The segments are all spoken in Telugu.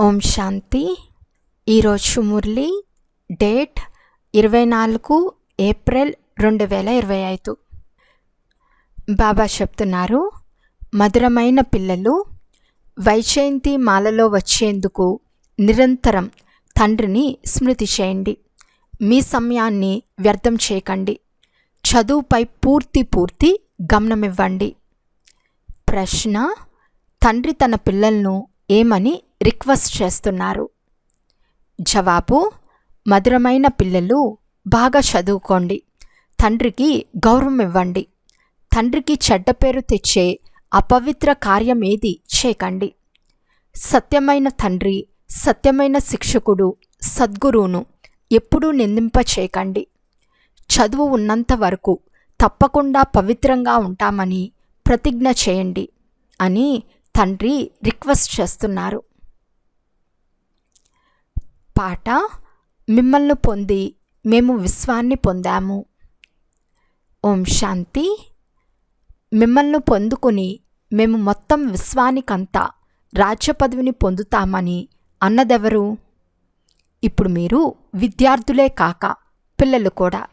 ఓం శాంతి. ఈరోజు మురళి డేట్ ఇరవై నాలుగు ఏప్రిల్ రెండు వేల ఇరవై ఐదు. బాబా చెప్తున్నారు మధురమైన పిల్లలు వైజయంతి మాలలో వచ్చేందుకు నిరంతరం తండ్రిని స్మృతి చేయండి. మీ సమయాన్ని వ్యర్థం చేయకండి. చదువుపై పూర్తి పూర్తి గమనమివ్వండి. ప్రశ్న తండ్రి తన పిల్లలను ఏమని రిక్వెస్ట్ చేస్తున్నారు? జవాబు మధురమైన పిల్లలు బాగా చదువుకోండి. తండ్రికి గౌరవం ఇవ్వండి. తండ్రికి చెడ్డ పేరు తెచ్చే అపవిత్ర కార్యం ఏది చేయకండి. సత్యమైన తండ్రి సత్యమైన శిక్షకుడు సద్గురువును ఎప్పుడూ నిందింప చేయకండి చదువు ఉన్నంత వరకు తప్పకుండా పవిత్రంగా ఉంటామని ప్రతిజ్ఞ చేయండి అని తండ్రి రిక్వెస్ట్ చేస్తున్నారు. పాట మిమ్మల్ని పొంది మేము విశ్వాన్ని పొందాము. ఓం శాంతి. మిమ్మల్ని పొందుకుని మేము మొత్తం విశ్వానికంతా రాజ్య పదవిని పొందుతామని అన్నదెవరు? ఇప్పుడు మీరు విద్యార్థులే కాక పిల్లలు కూడా.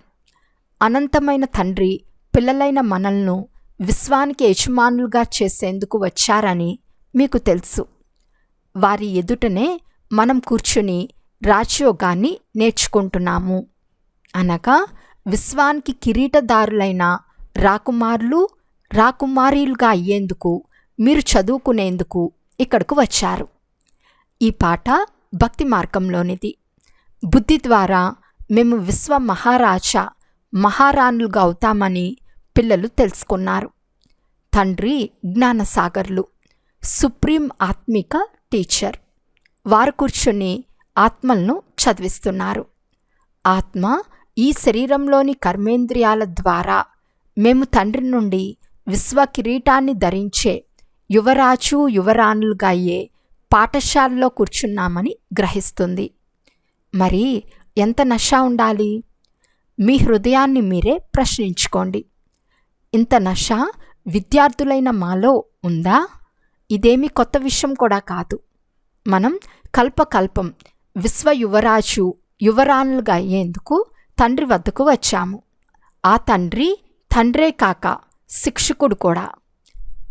అనంతమైన తండ్రి పిల్లలైన మనల్ను విశ్వానికి యజమానులుగా చేసేందుకు వచ్చారని మీకు తెలుసు. వారి ఎదుటనే మనం కూర్చుని రాజయోగాన్ని నేర్చుకుంటున్నాము. అనగా విశ్వానికి కిరీటదారులైన రాకుమారులు రాకుమారీలుగా అయ్యేందుకు మీరు చదువుకునేందుకు ఇక్కడకు వచ్చారు. ఈ పాట భక్తి మార్గంలోనిది. బుద్ధి ద్వారా మేము విశ్వ మహారాజా మహారాణులుగా అవుతామని పిల్లలు తెలుసుకున్నారు. తండ్రి జ్ఞానసాగర్లు సుప్రీం ఆత్మిక టీచర్. వారు కూర్చుని ఆత్మలను చదివిస్తున్నారు. ఆత్మ ఈ శరీరంలోని కర్మేంద్రియాల ద్వారా మేము తండ్రి నుండి విశ్వ కిరీటాన్ని ధరించే యువరాజు యువరాణులుగా అయ్యే పాఠశాలలో కూర్చున్నామని గ్రహిస్తుంది. మరి ఎంత నష ఉండాలి? మీ హృదయాన్ని మీరే ప్రశ్నించుకోండి. ఇంత నష విద్యార్థులైన మాలో ఉందా? ఇదేమి కొత్త విషయం కూడా కాదు. మనం కల్పకల్పం విశ్వ యువరాజు యువరాణులుగా అయ్యేందుకు తండ్రి వద్దకు వచ్చాము. ఆ తండ్రి తండ్రే కాక శిక్షకుడు కూడా.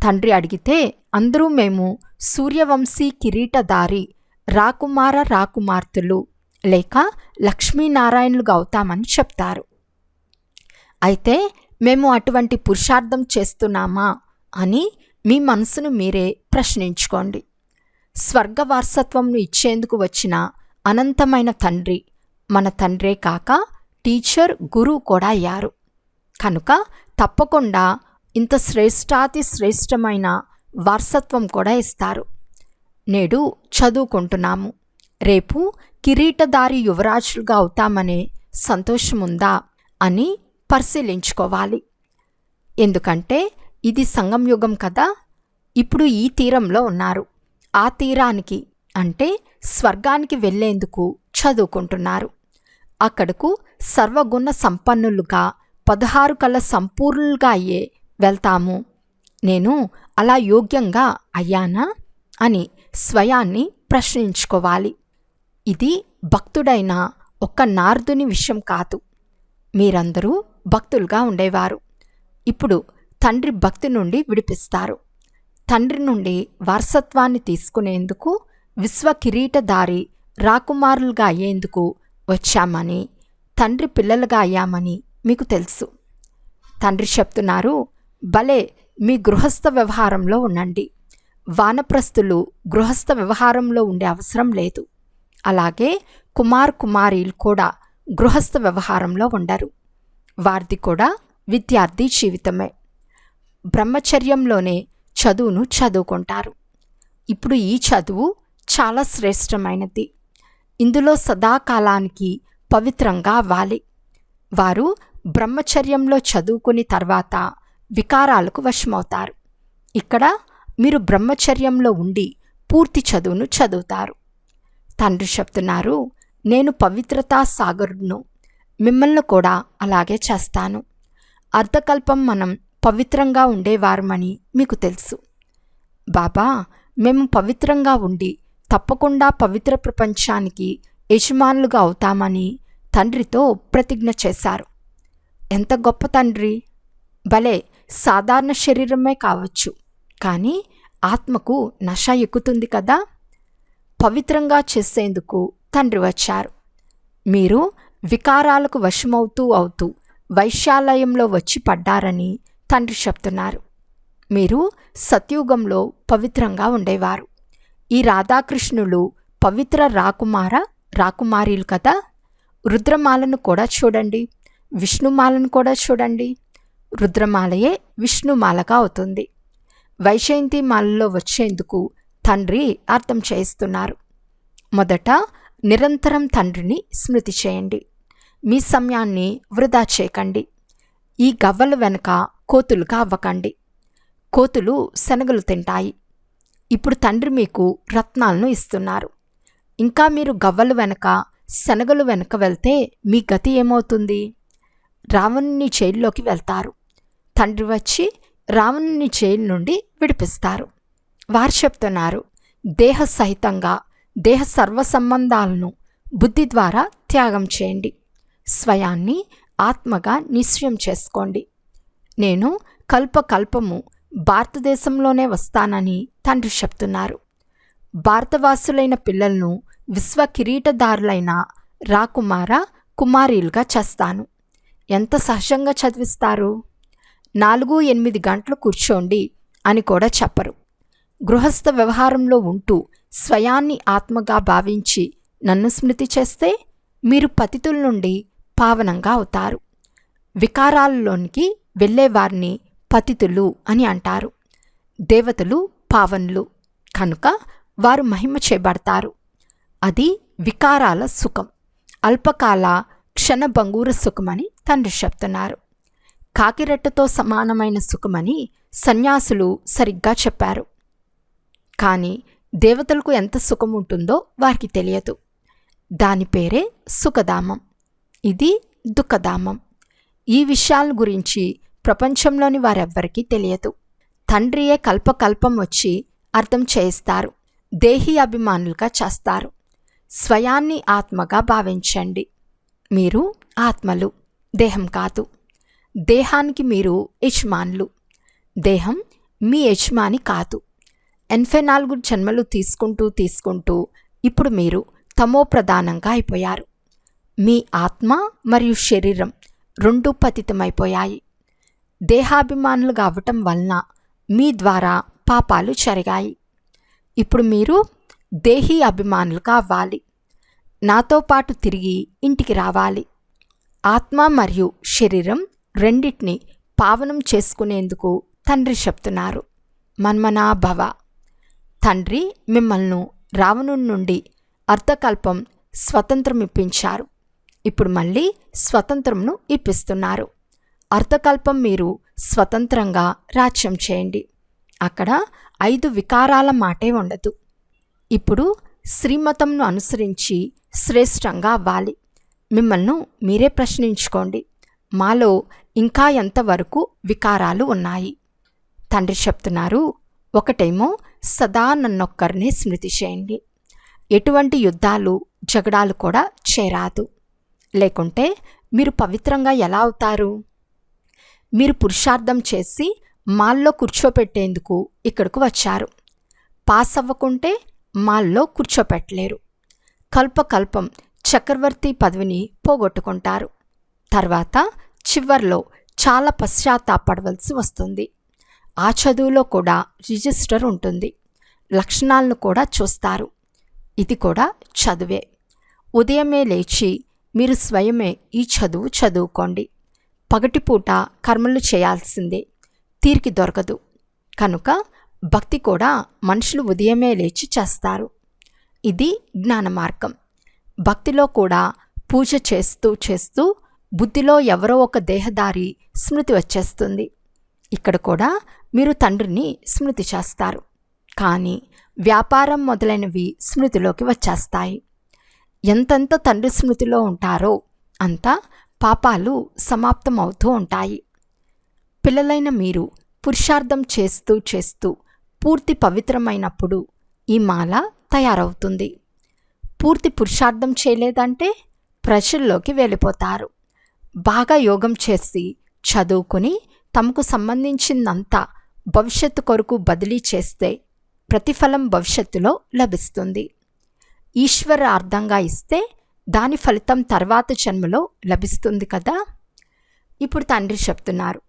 తండ్రి అడిగితే అందరూ మేము సూర్యవంశీ కిరీటదారి రాకుమార రాకుమార్తెలు లేక లక్ష్మీనారాయణులుగా అవుతామని చెప్తారు. అయితే మేము అటువంటి పురుషార్థం చేస్తున్నామా అని మీ మనసును మీరే ప్రశ్నించుకోండి. స్వర్గ వారసత్వంను ఇచ్చేందుకు వచ్చిన అనంతమైన తండ్రి మన తండ్రే కాక టీచర్ గురువు కూడా అయ్యారు. కనుక తప్పకుండా ఇంత శ్రేష్టాతి శ్రేష్టమైన వారసత్వం కూడా ఇస్తారు. నేడు చదువుకుంటున్నాము. రేపు కిరీటదారి యువరాజులుగా అవుతామనే సంతోషముందా అని పరిశీలించుకోవాలి. ఎందుకంటే ఇది సంగం యుగం కదా ఇప్పుడు ఈ తీరంలో ఉన్నారు. ఆ తీరానికి అంటే స్వర్గానికి వెళ్ళేందుకు చదువుకుంటున్నారు. అక్కడకు సర్వగుణ సంపన్నులుగా పదహారు కళ్ళ సంపూర్ణులుగా అయ్యే వెళ్తాము. నేను అలా యోగ్యంగా అయ్యానా అని స్వయాన్ని ప్రశ్నించుకోవాలి. ఇది భక్తుడైన ఒక్క నారదుని విషయం కాదు. మీరందరూ భక్తులుగా ఉండేవారు. ఇప్పుడు తండ్రి భక్తి నుండి విడిపిస్తారు. తండ్రి నుండి వారసత్వాన్ని తీసుకునేందుకు విశ్వ కిరీటదారి రాకుమారులుగా అయ్యేందుకు వచ్చామని తండ్రి పిల్లలుగా అయ్యామని మీకు తెలుసు. తండ్రి చెప్తున్నారు భలే మీ గృహస్థ వ్యవహారంలో ఉండండి. వానప్రస్తులు గృహస్థ వ్యవహారంలో ఉండే అవసరం లేదు. అలాగే కుమార్ కుమారీలు కూడా గృహస్థ వ్యవహారంలో ఉండరు. వారిది కూడా విద్యార్థి జీవితమే. బ్రహ్మచర్యంలోనే చదువును చదువుకుంటారు. ఇప్పుడు ఈ చదువు చాలా శ్రేష్టమైనది. ఇందులో సదాకాలానికి పవిత్రంగా అవ్వాలి. వారు బ్రహ్మచర్యంలో చదువుకుని తర్వాత వికారాలకు వశమవుతారు. ఇక్కడ మీరు బ్రహ్మచర్యంలో ఉండి పూర్తి చదువును చదువుతారు. తండ్రి చెప్తున్నారు నేను పవిత్రతా సాగరుడును మిమ్మల్ని కూడా అలాగే చేస్తాను. అర్ధకల్పం మనం పవిత్రంగా ఉండేవారమని మీకు తెలుసు. బాబా మేము పవిత్రంగా ఉండి తప్పకుండా పవిత్ర ప్రపంచానికి యజమానులుగా అవుతామని తండ్రితో ప్రతిజ్ఞ చేశారు. ఎంత గొప్ప తండ్రి! భలే! సాధారణ శరీరమే కావచ్చు. కానీ ఆత్మకు నష ఎక్కుతుంది కదా! పవిత్రంగా చేసేందుకు తండ్రి వచ్చారు. మీరు వికారాలకు వశమవుతూ అవుతూ వైశ్యాలయంలో వచ్చి పడ్డారని తండ్రి చెప్తున్నారు. మీరు సత్యుగంలో పవిత్రంగా ఉండేవారు. ఈ రాధాకృష్ణులు పవిత్ర రాకుమార రాకుమారీలు కదా? రుద్రమాలను కూడా చూడండి. విష్ణుమాలను కూడా చూడండి. రుద్రమాలయే విష్ణుమాలగా అవుతుంది. వైజయంతి మాలలో వచ్చేందుకు తండ్రి అర్థం చేయిస్తున్నారు. మొదట నిరంతరం తండ్రిని స్మృతి చేయండి. మీ సమయాన్ని వృధా చేయకండి. ఈ గవ్వల వెనుక కోతులుగా అవ్వకండి. కోతులు శనగలు తింటాయి. ఇప్పుడు తండ్రి మీకు రత్నాలను ఇస్తున్నారు. ఇంకా మీరు గవ్వలు వెనక శనగలు వెనక వెళ్తే మీ గతి ఏమవుతుంది? రావణుని జైల్లోకి వెళ్తారు. తండ్రి వచ్చి రావణుని జైలు నుండి విడిపిస్తారు. వారు చెప్తున్నారు దేహ సహితంగా దేహ సర్వ సంబంధాలను బుద్ధి ద్వారా త్యాగం చేయండి. స్వయాన్ని ఆత్మగా నిశ్చయం చేసుకోండి. నేను కల్పకల్పము భారతదేశంలోనే వస్తానని తండ్రి చెప్తున్నారు. భారతవాసులైన పిల్లలను విశ్వ కిరీటదారులైన రాకుమార కుమారీలుగా చేస్తాను. ఎంత సహజంగా చదివిస్తారు? నాలుగు ఎనిమిది గంటలు కూర్చోండి అని కూడా చెప్పరు. గృహస్థ వ్యవహారంలో ఉంటూ స్వయాన్ని ఆత్మగా భావించి నన్ను స్మృతి చేస్తే మీరు పతితుల నుండి పావనంగా అవుతారు. వికారాలలోనికి వెళ్ళేవారిని పతితులు అని అంటారు. దేవతలు పావనులు. కనుక వారు మహిమ చేయబడతారు అది వికారాల సుఖం. అల్పకాల క్షణభంగూర సుఖమని తండ్రి చెప్తున్నారు. కాకిరెట్టతో సమానమైన సుఖమని సన్యాసులు సరిగ్గా చెప్పారు. కానీ దేవతలకు ఎంత సుఖం ఉంటుందో వారికి తెలియదు. దాని పేరే సుఖధామం. ఇది దుఃఖధామం. ఈ విషయాల గురించి ప్రపంచంలోని వారెవ్వరికీ తెలియదు. తండ్రియే కల్పకల్పం వచ్చి అర్థం చేయిస్తారు. దేహి అభిమానులుగా చేస్తారు. స్వయాన్ని ఆత్మగా భావించండి. మీరు ఆత్మలు. దేహం కాదు. దేహానికి మీరు యజమానులు. దేహం మీ యజమాని కాదు. ఎనభై నాలుగు జన్మలు తీసుకుంటూ తీసుకుంటూ ఇప్పుడు మీరు తమో ప్రధానంగా అయిపోయారు. మీ ఆత్మ మరియు శరీరం రెండూ పతితమైపోయాయి. దేహాభిమానులుగా అవ్వటం వలన మీ ద్వారా పాపాలు జరిగాయి. ఇప్పుడు మీరు దేహీ అభిమానులుగా అవ్వాలి. నాతో పాటు తిరిగి ఇంటికి రావాలి. ఆత్మ మరియు శరీరం రెండిటిని పావనం చేసుకునేందుకు తండ్రి చెప్తున్నారు. మన్మనా భవ తండ్రి మిమ్మల్ని రావణుడి నుండి అర్థకల్పం స్వతంత్రం ఇప్పించారు ఇప్పుడు మళ్ళీ స్వతంత్రంను ఇప్పిస్తున్నారు. అర్థకల్పం మీరు స్వతంత్రంగా రాజ్యం చేయండి. అక్కడ ఐదు వికారాల మాటే ఉండదు. ఇప్పుడు శ్రీమతంను అనుసరించి శ్రేష్టంగా అవ్వాలి. మిమ్మల్ని మీరే ప్రశ్నించుకోండి. మాలో ఇంకా ఎంతవరకు వికారాలు ఉన్నాయి? తండ్రి చెప్తున్నారు ఒకటేమో సదా నన్నొక్కరిని స్మృతి చేయండి ఎటువంటి యుద్ధాలు జగడాలు కూడా చేరాదు. లేకుంటే మీరు పవిత్రంగా ఎలా అవుతారు? మీరు పురుషార్థం చేసి మాల్లో కూర్చోపెట్టేందుకు ఇక్కడకు వచ్చారు. పాస్ అవ్వకుంటే మాల్లో కూర్చోపెట్టలేరు. కల్పకల్పం చక్రవర్తి పదవిని పోగొట్టుకుంటారు. తర్వాత చివర్లో చాలా పశ్చాత్తాపడవలసి వస్తుంది. ఆ చదువులో కూడా రిజిస్టర్ ఉంటుంది. లక్షణాలను కూడా చూస్తారు. ఇది కూడా చదువే. ఉదయమే లేచి మీరు స్వయమే ఈ చదువు చదువుకోండి. పగటిపూట కర్మలు చేయాల్సిందే. తీరికి దొరకదు. కనుక భక్తి కూడా మనుషులు ఉదయమే లేచి చేస్తారు. ఇది జ్ఞాన మార్గం. భక్తిలో కూడా పూజ చేస్తూ చేస్తూ బుద్ధిలో ఎవరో ఒక దేహదారి స్మృతి వచ్చేస్తుంది. ఇక్కడ కూడా మీరు తండ్రిని స్మృతి చేస్తారు. కానీ వ్యాపారం మొదలైనవి స్మృతిలోకి వచ్చేస్తాయి. ఎంతెంత తండ్రి స్మృతిలో ఉంటారో అంత పాపాలు సమాప్తమవుతూ ఉంటాయి. పిల్లలైన మీరు పురుషార్థం చేస్తూ చేస్తూ పూర్తి పవిత్రమైనప్పుడు ఈ మాల తయారవుతుంది. పూర్తి పురుషార్థం చేయలేదంటే ప్రజల్లోకి వెళ్ళిపోతారు. బాగా యోగం చేసి చదువుకుని తమకు సంబంధించిందంతా భవిష్యత్తు కొరకు బదిలీ చేస్తే ప్రతిఫలం భవిష్యత్తులో లభిస్తుంది. ఈశ్వర అర్థంగా ఇస్తే దాని ఫలితం తర్వాత జన్మలో లభిస్తుంది కదా? ఇప్పుడు తండ్రి చెప్తున్నారు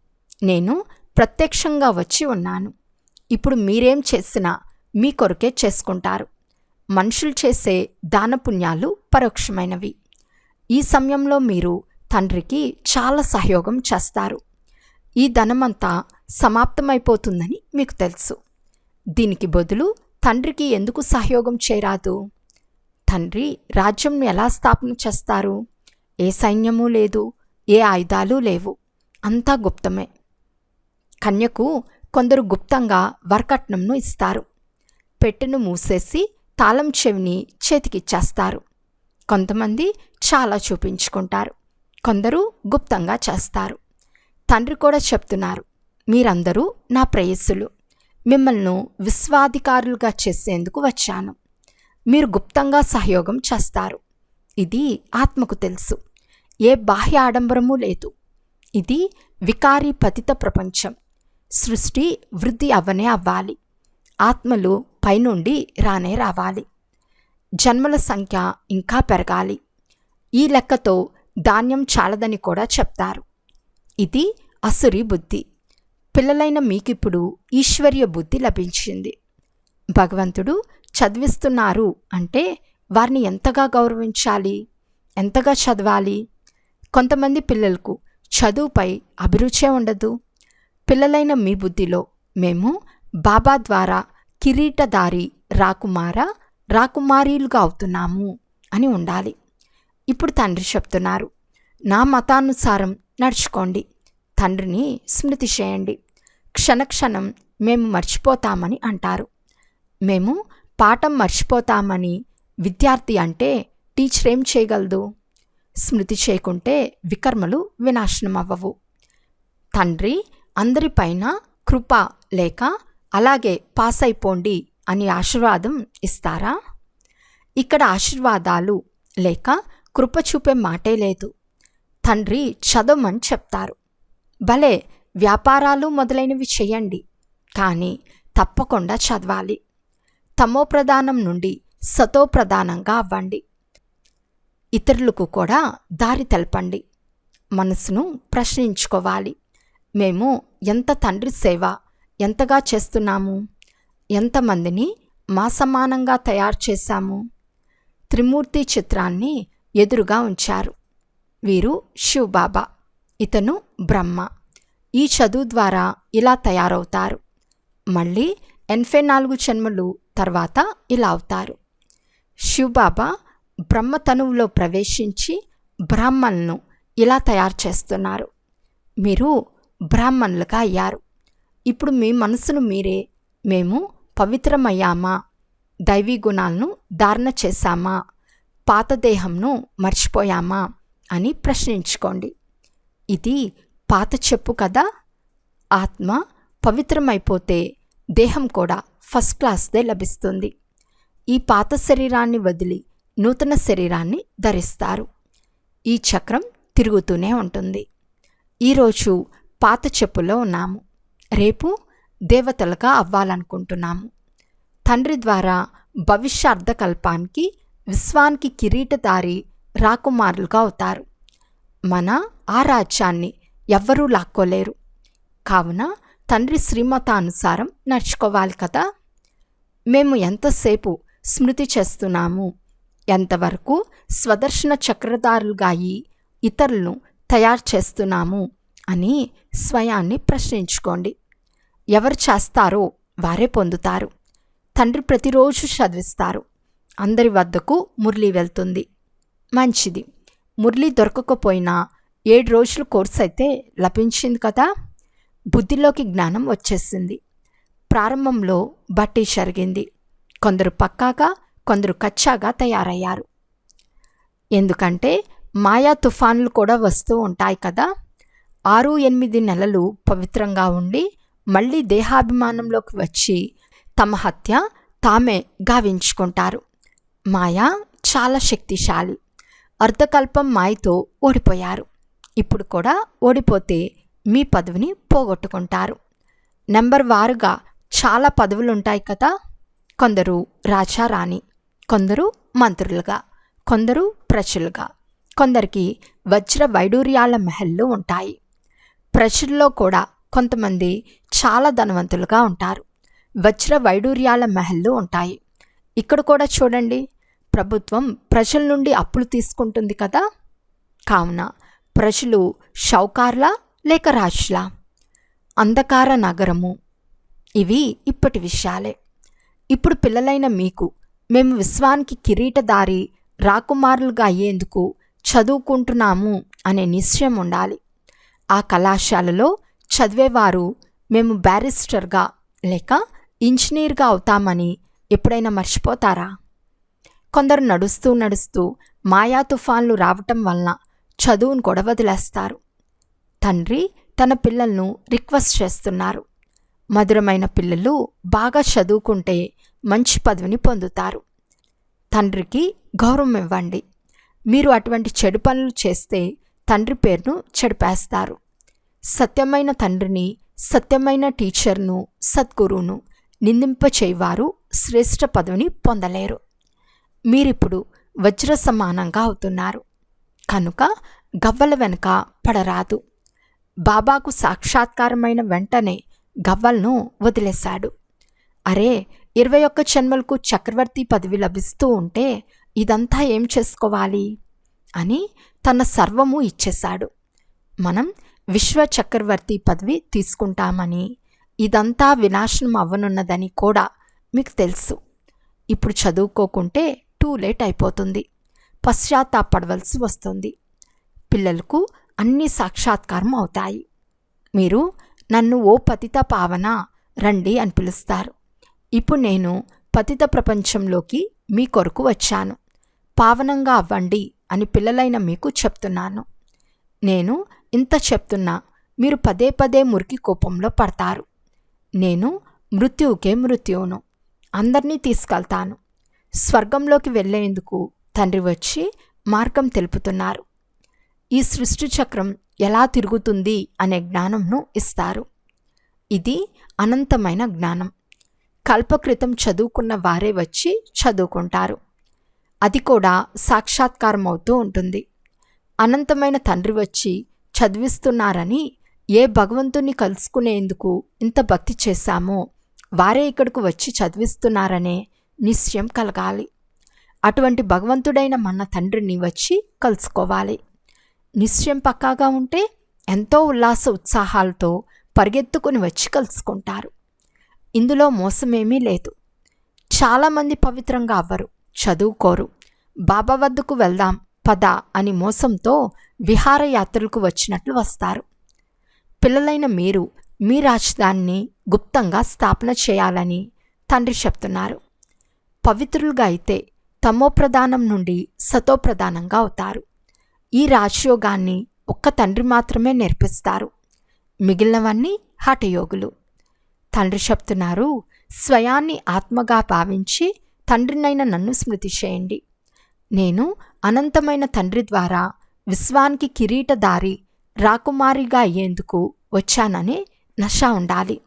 నేను ప్రత్యక్షంగా వచ్చి ఉన్నాను. ఇప్పుడు మీరేం చేసినా మీ కొరకే చేసుకుంటారు. మనుషులు చేసే దానపుణ్యాలు పరోక్షమైనవి. ఈ సమయంలో మీరు తండ్రికి చాలా సహయోగం చేస్తారు. ఈ ధనమంతా సమాప్తమైపోతుందని మీకు తెలుసు. దీనికి బదులు తండ్రికి ఎందుకు సహయోగం చేయరాదు? తండ్రి రాజ్యంను ఎలా స్థాపన చేస్తారు? ఏ సైన్యము లేదు ఏ ఆయుధాలు లేవు. అంతా గుప్తమే. కన్యకు కొందరు గుప్తంగా వరకట్నంను ఇస్తారు. పెట్టెను మూసేసి తాళం చెవిని చేతికిచ్చేస్తారు కొంతమంది చాలా చూపించుకుంటారు. కొందరు గుప్తంగా చేస్తారు. తండ్రి కూడా చెప్తున్నారు మీరందరూ నా ప్రేయస్సులు. మిమ్మల్ని విశ్వాధికారులుగా చేసేందుకు వచ్చాను. మీరు గుప్తంగా సహయోగం చేస్తారు. ఇది ఆత్మకు తెలుసు. ఏ బాహ్య ఆడంబరము లేదు. ఇది వికారి పతిత ప్రపంచం. సృష్టి వృద్ధి అవ్వనే అవ్వాలి. ఆత్మలు పైనుండి రానే రావాలి. జన్మల సంఖ్య ఇంకా పెరగాలి. ఈ లెక్కతో ధాన్యం చాలదని కూడా చెప్తారు. ఇది అసురి బుద్ధి. పిల్లలైన మీకిప్పుడు ఈశ్వర్య బుద్ధి లభించింది. భగవంతుడు చదివిస్తున్నారు అంటే వారిని ఎంతగా గౌరవించాలి? ఎంతగా చదవాలి? కొంతమంది పిల్లలకు చదువుపై అభిరుచే ఉండదు. పిల్లలైన మీ బుద్ధిలో మేము బాబా ద్వారా కిరీటదారి రాకుమార రాకుమారీలుగా అవుతున్నాము అని ఉండాలి. ఇప్పుడు తండ్రి చెప్తున్నారు నా మతానుసారం నడుచుకోండి. తండ్రిని స్మృతి చేయండి క్షణక్షణం మేము మర్చిపోతామని అంటారు. మేము పాఠం మర్చిపోతామని విద్యార్థి అంటే టీచర్ ఏం చేయగలదు? స్మృతి చేయకుంటే వికర్మలు వినాశనం అవ్వవు తండ్రి అందరిపైన కృప లేక అలాగే పాస్ అయిపోండి అని ఆశీర్వాదం ఇస్తారా? ఇక్కడ ఆశీర్వాదాలు లేక కృప చూపే మాటే లేదు. తండ్రి చదవమని చెప్తారు. భలే వ్యాపారాలు మొదలైనవి చేయండి కానీ తప్పకుండా చదవాలి. తమో ప్రధానం నుండి సతో ప్రధానంగా అవ్వండి. ఇతరులకు కూడా దారి తెలపండి. మనసును ప్రశ్నించుకోవాలి. మేము ఎంత తండ్రి సేవ ఎంతగా చేస్తున్నాము? ఎంతమందిని మా సమానంగా తయారు చేశాము? త్రిమూర్తి చిత్రాన్ని ఎదురుగా ఉంచారు. వీరు శివబాబా ఇతను బ్రహ్మ. ఈ చదువు ద్వారా ఇలా తయారవుతారు. మళ్ళీ ఎనభై నాలుగు జన్మలు తర్వాత ఇలా అవుతారు. శివబాబా బ్రహ్మ తనువులో ప్రవేశించి బ్రాహ్మణులను ఇలా తయారు చేస్తున్నారు. మీరు బ్రాహ్మణులుగా అయ్యారు. ఇప్పుడు మీ మనసును మీరే. మేము పవిత్రమయ్యామా? దైవీ గుణాలను ధారణ చేశామా? పాతదేహంను మర్చిపోయామా? అని ప్రశ్నించుకోండి. ఇది పాత చెప్పు కదా? ఆత్మ పవిత్రమైపోతే దేహం కూడా ఫస్ట్ క్లాస్దే లభిస్తుంది. ఈ పాత శరీరాన్ని వదిలి నూతన శరీరాన్ని ధరిస్తారు. ఈ చక్రం తిరుగుతూనే ఉంటుంది. ఈరోజు పాత చెప్పులో ఉన్నాము. రేపు దేవతలుగా అవ్వాలనుకుంటున్నాము. తండ్రి ద్వారా భవిష్యార్థకల్పానికి విశ్వానికి కిరీటదారి రాకుమారులుగా అవుతారు. మన ఆ రాజ్యాన్ని ఎవ్వరూ లాక్కోలేరు. కావున తండ్రి శ్రీమతానుసారం నడుచుకోవాలి కదా. మేము ఎంతసేపు స్మృతి చేస్తున్నాము? ఎంతవరకు స్వదర్శన చక్రధారులుగా అయి ఇతరులను తయారు చేస్తున్నాము? అని స్వయాన్ని ప్రశ్నించుకోండి. ఎవరు చేస్తారో వారే పొందుతారు. తండ్రి ప్రతిరోజు చదివిస్తారు. అందరి వద్దకు మురళి వెళ్తుంది. మంచిది. మురళి దొరకకపోయినా ఏడు రోజుల కోర్స్ అయితే లభించింది కదా? బుద్ధిలోకి జ్ఞానం వచ్చేసింది. ప్రారంభంలో బట్టి జరిగింది కొందరు పక్కాగా కొందరు కచ్చాగా తయారయ్యారు. ఎందుకంటే మాయా తుఫాన్లు కూడా వస్తూ ఉంటాయి కదా? ఆరు ఎనిమిది నెలలు పవిత్రంగా ఉండి మళ్ళీ దేహాభిమానంలోకి వచ్చి తమ హత్య తామే గావించుకుంటారు. మాయ చాలా శక్తిశాలి. అర్ధకల్పం మాయతో ఓడిపోయారు. ఇప్పుడు కూడా ఓడిపోతే మీ పదవిని పోగొట్టుకుంటారు. నెంబర్ వారుగా చాలా పదవులు ఉంటాయి కదా? కొందరు రాజా రాణి కొందరు మంత్రులుగా కొందరు ప్రజలుగా కొందరికి వజ్ర వైడూర్యాల మహల్లు ఉంటాయి. ప్రజల్లో కూడా కొంతమంది చాలా ధనవంతులుగా ఉంటారు. వజ్ర వైడూర్యాల మహల్లు ఉంటాయి. ఇక్కడ కూడా చూడండి. ప్రభుత్వం ప్రజల నుండి అప్పులు తీసుకుంటుంది కదా? కావున ప్రజలు షౌకార్లా లేక రాజులా అంధకార నగరము. ఇవి ఇప్పటి విషయాలే. ఇప్పుడు పిల్లలైన మీకు మేము విశ్వానికి కిరీటదారి రాకుమారులుగా అయ్యేందుకు చదువుకుంటున్నాము అనే నిశ్చయం ఉండాలి. ఆ కళాశాలలో చదివేవారు మేము బ్యారిస్టర్గా లేక ఇంజనీర్గా అవుతామని ఎప్పుడైనా మర్చిపోతారా? కొందరు నడుస్తూ నడుస్తూ మాయా తుఫాన్లు రావటం వలన చదువును కూడా వదిలేస్తారు. తండ్రి తన పిల్లలను రిక్వెస్ట్ చేస్తున్నారు. మధురమైన పిల్లలు బాగా చదువుకుంటే మంచి పదవిని పొందుతారు. తండ్రికి గౌరవం ఇవ్వండి. మీరు అటువంటి చెడు పనులు చేస్తే తండ్రి పేరును చెడిపేస్తారు. సత్యమైన తండ్రిని సత్యమైన టీచర్ను సద్గురువును నిందింపచేయవారు శ్రేష్ఠ పదవిని పొందలేరు. మీరిప్పుడు వజ్ర సమానంగా అవుతున్నారు. కనుక గవ్వల వెనుక పడరాదు. బాబాకు సాక్షాత్కారమైన వెంటనే గవ్వలను వదిలేశాడు. అరే ఇరవై ఒక్క జన్మలకు చక్రవర్తి పదవి లభిస్తూ ఉంటే ఇదంతా ఏం చేసుకోవాలి? అని తన సర్వము ఇచ్చేశాడు. మనం విశ్వ చక్రవర్తి పదవి తీసుకుంటామని ఇదంతా వినాశనం అవ్వనున్నదని కూడా మీకు తెలుసు. ఇప్పుడు చదువుకోకుంటే టూ లేట్ అయిపోతుంది. పశ్చాత్తాపడవలసి వస్తుంది. పిల్లలకు అన్ని సాక్షాత్కారం అవుతాయి. మీరు నన్ను ఓ పతిత పావన రండి అని పిలుస్తారు. ఇప్పుడు నేను పతిత ప్రపంచంలోకి మీ కొరకు వచ్చాను. పావనంగా అవ్వండి అని పిల్లలైన మీకు చెప్తున్నాను. నేను ఇంత చెప్తున్నా మీరు పదే పదే మురికి కోపంలో పడతారు. నేను మృత్యువుకే మృత్యువును. అందరినీ తీసుకెళ్తాను. స్వర్గంలోకి వెళ్ళేందుకు తండ్రి వచ్చి మార్గం తెలుపుతున్నారు. ఈ సృష్టి చక్రం ఎలా తిరుగుతుంది అనే జ్ఞానంను ఇస్తారు. ఇది అనంతమైన జ్ఞానం. కల్పకృతం చదువుకున్న వారే వచ్చి చదువుకుంటారు. అది కూడా సాక్షాత్కారం అవుతూ ఉంటుంది. అనంతమైన తండ్రి వచ్చి చదివిస్తున్నారని ఏ భగవంతుని కలుసుకునేందుకు ఇంత భక్తి చేశామో వారే ఇక్కడకు వచ్చి చదివిస్తున్నారనే నిశ్చయం కలగాలి. అటువంటి భగవంతుడైన మన తండ్రిని వచ్చి కలుసుకోవాలి. నిశ్చయం పక్కాగా ఉంటే ఎంతో ఉల్లాస ఉత్సాహాలతో పరిగెత్తుకుని వచ్చి కలుసుకుంటారు. ఇందులో మోసమేమీ లేదు. చాలామంది పవిత్రంగా అవ్వరు చదువుకోరు. బాబా వద్దకు వెళ్దాం పద అని మోసంతో విహారయాత్రలకు వచ్చినట్లు వస్తారు. పిల్లలైన మీరు మీ రాజధానిని గుప్తంగా స్థాపన చేయాలని తండ్రి చెప్తున్నారు. పవిత్రులుగా అయితే తమోప్రధానం నుండి సతోప్రధానంగా అవుతారు. ఈ రాజయోగాన్ని ఒక్క తండ్రి మాత్రమే నేర్పిస్తారు. మిగిలినవన్నీ హఠయోగులు. తండ్రి చెప్తున్నారు స్వయాన్ని ఆత్మగా భావించి తండ్రినైన నన్ను స్మృతి చేయండి. నేను అనంతమైన తండ్రి ద్వారా విశ్వానికి కిరీటదారి రాకుమారిగా అయ్యేందుకు వచ్చానని నష ఉండాలి.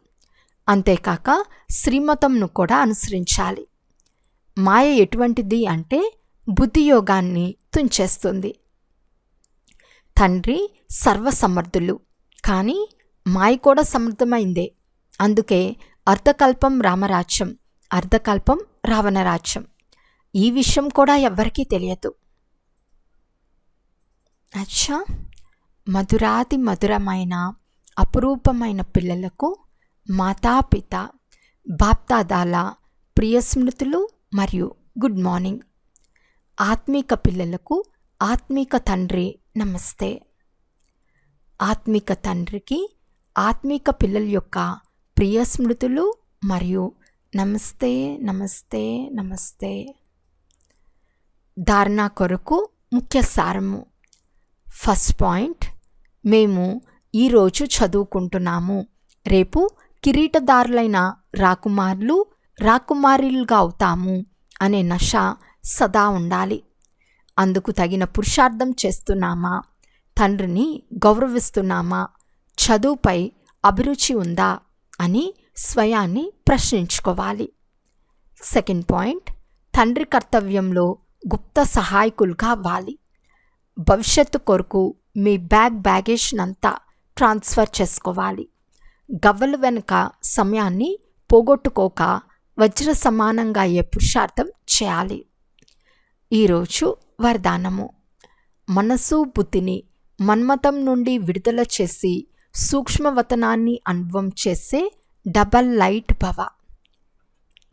అంతేకాక శ్రీమతంను కూడా అనుసరించాలి. మాయ ఎటువంటిది అంటే బుద్ధియోగాన్ని తుంచేస్తుంది. తండ్రి సర్వసమర్థులు కానీ మాయ కూడా సమర్థమైందే. అందుకే అర్ధకల్పం రామరాజ్యం అర్ధకల్పం రావణరాజ్యం. ఈ విషయం కూడా ఎవ్వరికీ తెలియదు. అచ్చా! మధురాతి మధురమైన అపురూపమైన పిల్లలకు మాతాపిత బాప్తాదాల ప్రియ స్మృతులు మరియు గుడ్ మార్నింగ్. ఆత్మీక పిల్లలకు ఆత్మీక తండ్రి నమస్తే. ఆత్మిక తండ్రికి ఆత్మిక పిల్లల యొక్క ప్రియ స్మృతులు మరియు నమస్తే నమస్తే నమస్తే. ధారణ కొరకు ముఖ్య సారము. ఫస్ట్ పాయింట్ మేము ఈరోజు చదువుకుంటున్నాము. రేపు కిరీటదారులైన రాకుమారులు రాకుమారులుగా అవుతాము అనే నష సదా ఉండాలి. అందుకు తగిన పురుషార్థం చేస్తున్నామా? తండ్రిని గౌరవిస్తున్నామా? చదువుపై అభిరుచి ఉందా? అని స్వయాన్ని ప్రశ్నించుకోవాలి. సెకండ్ పాయింట్ తండ్రి కర్తవ్యంలో గుప్త సహాయకులుగా అవ్వాలి భవిష్యత్తు కొరకు మీ బ్యాగ్ బ్యాగేజ్నంతా ట్రాన్స్ఫర్ చేసుకోవాలి. గవ్వలు వెనుక సమయాన్ని పోగొట్టుకోక వజ్ర సమానంగా అయ్యే పురుషార్థం చేయాలి? ఈరోజు వరదానము. మనసు బుద్ధిని మన్మతం నుండి విడుదల చేసి సూక్ష్మవతనాన్ని అనుభవం చేసే డబల్ లైట్ భవ.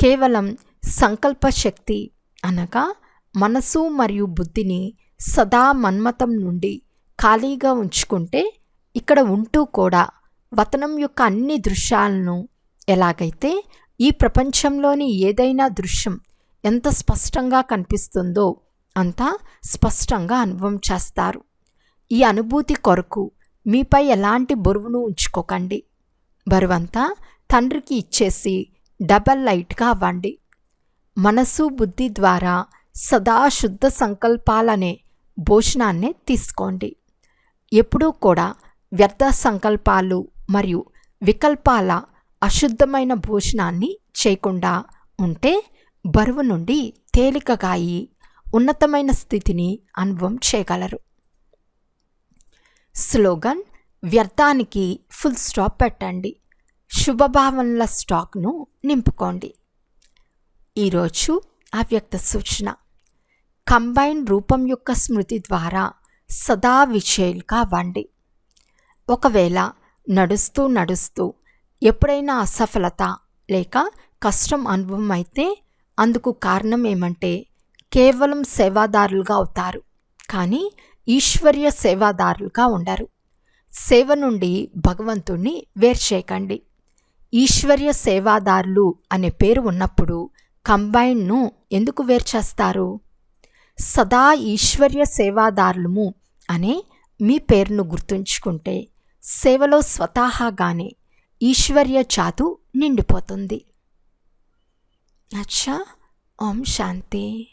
కేవలం సంకల్ప శక్తి అనగా మనసు మరియు బుద్ధిని సదా మన్మతం నుండి ఖాళీగా ఉంచుకుంటే ఇక్కడ ఉంటూ కూడా వతనం యొక్క అన్ని దృశ్యాలను ఎలాగైతే ఈ ప్రపంచంలోని ఏదైనా దృశ్యం ఎంత స్పష్టంగా కనిపిస్తుందో అంత స్పష్టంగా అనుభవం చేస్తారు. ఈ అనుభూతి కొరకు మీపై ఎలాంటి బరువును ఉంచుకోకండి. బరువంతా తండ్రికి ఇచ్చేసి డబల్ లైట్గా అవ్వండి. మనసు బుద్ధి ద్వారా సదా శుద్ధ సంకల్పాలనే భోజనాన్ని తీసుకోండి. ఎప్పుడూ కూడా వ్యర్థ సంకల్పాలు మరియు వికల్పాల అశుద్ధమైన భోజనాన్ని చేయకుండా ఉంటే బరువు నుండి తేలికగా అయి ఉన్నతమైన స్థితిని అనుభవం చేయగలరు. స్లోగన్ వ్యర్థానికి ఫుల్ స్టాప్ పెట్టండి. శుభభావనల స్టాక్ను నింపుకోండి. ఈరోజు అవ్యక్త సూచన. కంబైన్ రూపం యొక్క స్మృతి ద్వారా సదా విజయులుగా కావండి ఒకవేళ నడుస్తూ నడుస్తూ ఎప్పుడైనా అసఫలత లేక కష్టం అనుభవం అయితే అందుకు కారణం ఏమంటే కేవలం సేవాదారులుగా అవుతారు. కానీ ఈశ్వర్య సేవాదారులుగా ఉండరు. సేవ నుండి భగవంతుణ్ణి వేర్చేయకండి ఈశ్వర్య సేవాదారులు అనే పేరు ఉన్నప్పుడు కంబైన్ను ఎందుకు వేర్చేస్తారు సదా ఈశ్వర్య సేవాదారులము అనే మీ పేరును గుర్తుంచుకుంటే సేవలో స్వతహాగానే ఈశ్వర్య చాతు నిండిపోతుంది. అచ్చా ఓం శాంతి.